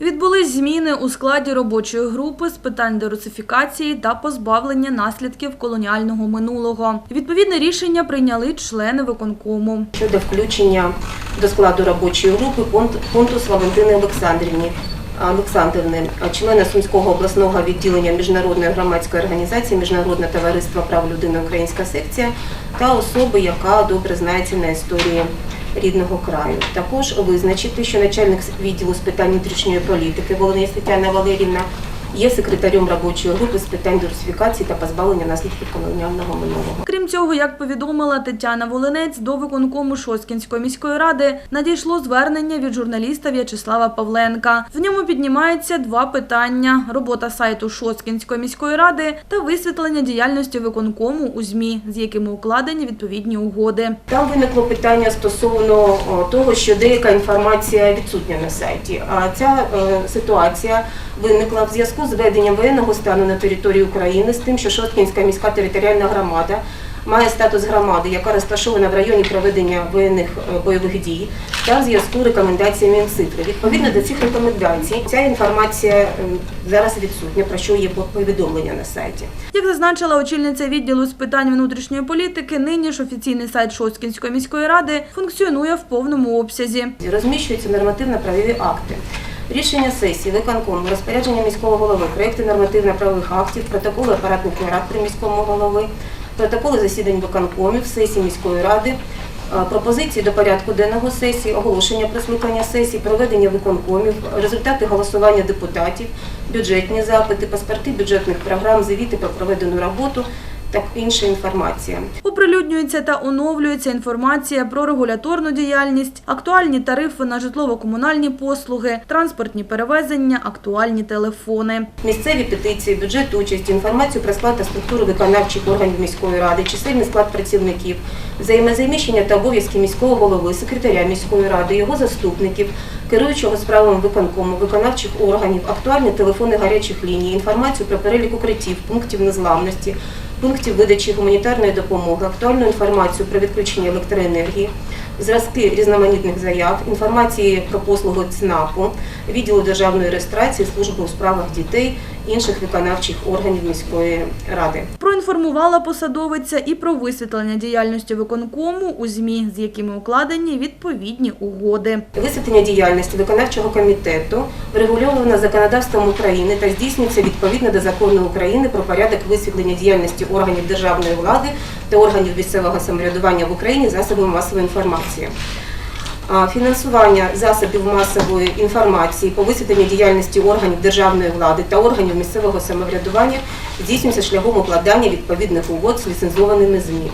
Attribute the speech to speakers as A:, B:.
A: Відбулись зміни у складі робочої групи з питань дерусифікації та позбавлення наслідків колоніального минулого. Відповідне рішення прийняли члени виконкому.
B: щодо включення до складу робочої групи Понт- Понтус Валентини Олександрівні. Олександрівни, члена Сумського обласного відділення Міжнародної громадської організації Міжнародне товариство прав людини Українська секція та особи, яка добре знається на історії рідного краю. Також визначити, що начальник відділу з питань внутрішньої політики Волинець Тетяна Валерівна є секретарем робочої групи з питань диверсифікації та позбавлення наслідків колоніального минулого.
A: Крім цього, як повідомила Тетяна Волинець, до виконкому Шосткінської міської ради надійшло звернення від журналіста В'ячеслава Павленка. В ньому піднімаються два питання: робота сайту Шосткінської міської ради та висвітлення діяльності виконкому у ЗМІ, з якими укладені відповідні угоди.
B: Там виникло питання стосовно того, що деяка інформація відсутня на сайті. А ця е, ситуація виникла в зв'язку з введенням воєнного стану на території України з тим, що Шосткінська міська територіальна громада має статус громади, яка розташована в районі проведення воєнних е, бойових дій, та в зв'язку з рекомендаціями Мінцифри. Відповідно до цих рекомендацій, ця інформація зараз відсутня, про що є повідомлення на сайті.
A: Як зазначила очільниця відділу з питань внутрішньої політики, нині ж офіційний сайт Шосткінської міської ради функціонує в повному обсязі.
B: розміщуються нормативно-правові акти. Рішення сесії, виконкому, розпорядження міського голови, проекти нормативно-правових актів, протоколи апаратних нарад при міському голови, протоколи засідань виконкомів, сесії міської ради, е, пропозиції до порядку денного сесії, оголошення про скликання сесії, проведення виконкомів, результати голосування депутатів, бюджетні запити, паспорти бюджетних програм, звіти про проведену роботу та інша інформація.
A: Оприлюднюється та оновлюється інформація про регуляторну діяльність, актуальні тарифи на житлово-комунальні послуги, транспортні перевезення, актуальні телефони.
B: Місцеві петиції, бюджет участі, інформацію про склад та структуру виконавчих органів міської ради, чисельний склад працівників, взаємозаміщення та обов'язки міського голови, секретаря міської ради, його заступників, керуючого справами виконкому, виконавчих органів, актуальні телефони гарячих ліній, інформацію про перелік укриттів, пунктів незламності, пунктів видачі гуманітарної допомоги, актуальну інформацію про відключення електроенергії, зразки різноманітних заяв, інформації про послугу ЦНАПу, відділу державної реєстрації, служби у справах дітей, інших виконавчих органів міської ради.
A: Проінформувала посадовиця і про висвітлення діяльності виконкому у ЗМІ, з якими укладені відповідні угоди.
B: Висвітлення діяльності виконавчого комітету врегульовано законодавством України та здійснюється відповідно до закону України про порядок висвітлення діяльності органів державної влади та органів місцевого самоврядування в Україні засобами масової інформації. Фінансування засобів масової інформації по висвітленню діяльності органів державної влади та органів місцевого самоврядування здійснюється шляхом укладання відповідних угод з ліцензованими ЗМІ.